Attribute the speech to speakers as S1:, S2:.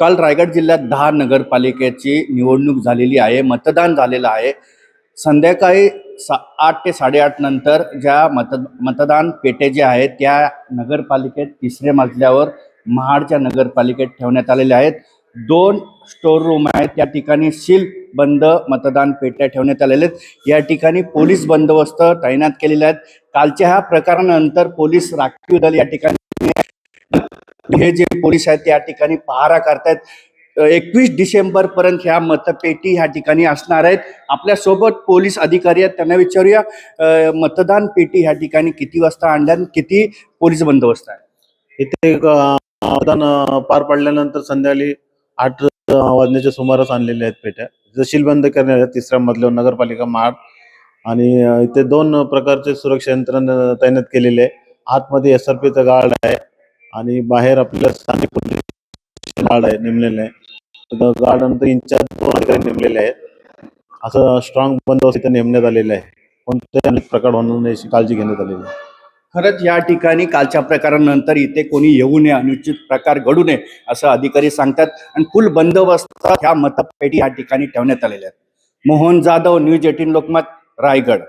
S1: काल रायगड जिल्ह्यात दहा नगरपालिकेची निवडणूक झालेली आहे मतदान झालेलं आहे. संध्याकाळी सा आठ ते साडेआठ नंतर ज्या मत मतदान पेटे जे आहेत त्या नगरपालिकेत तिसऱ्या मजल्यावर महाडच्या नगरपालिकेत ठेवण्यात आलेल्या आहेत. दोन स्टोर रूम आहेत त्या ठिकाणी सील बंद मतदान पेट्या ठेवण्यात आलेल्या आहेत. या ठिकाणी पोलीस बंदोबस्त तैनात केलेले आहेत. कालच्या ह्या प्रकारानंतर पोलीस राखीव दल या ठिकाणी हे जे पोलीस आहेत त्या ठिकाणी पहारा करतायत. एकवीस डिसेंबर पर्यंत ह्या मतपेटी ह्या ठिकाणी असणार आहेत. आपल्यासोबत पोलीस अधिकारी आहेत त्यांना विचारूया मतदान पेटी ह्या ठिकाणी किती वाजता आणल्या किती पोलीस बंदोबस्त आहे?
S2: इथे मतदान पार पडल्यानंतर संध्याकाळी आठ वाजण्याच्या सुमारास आणलेल्या आहेत पेट्या. जशील बंद करण्यात आल्या तिसऱ्या मधल्यावर नगरपालिका मार्ग आणि इथे दोन प्रकारचे सुरक्षा यंत्रणा तैनात केलेले आहे आतमध्ये एस आर पीचा गार्ड आहे आणि बाहेर आपल्या स्थानिक म्हणजे पोलीस गार्ड आहे नेमलेलं आहे. गार्ड नंतर इन्चार्ज दोन अधिकारी नेमलेले आहेत. असं स्ट्रॉंग बंदोबस्त इथे नेमण्यात आलेला आहे. कोणत्याही प्रकार होणार नाही याची काळजी घेण्यात आलेली आहे.
S1: खरंच या ठिकाणी कालच्या प्रकारानंतर इथे कोणी येऊ नये अनुचित प्रकार घडू नये असं अधिकारी सांगतात. आणि फुल बंदोबस्त ह्या मतपेटी या ठिकाणी ठेवण्यात आलेल्या आहेत. Mohan Jadhav news eighteen Lokmat Raigad.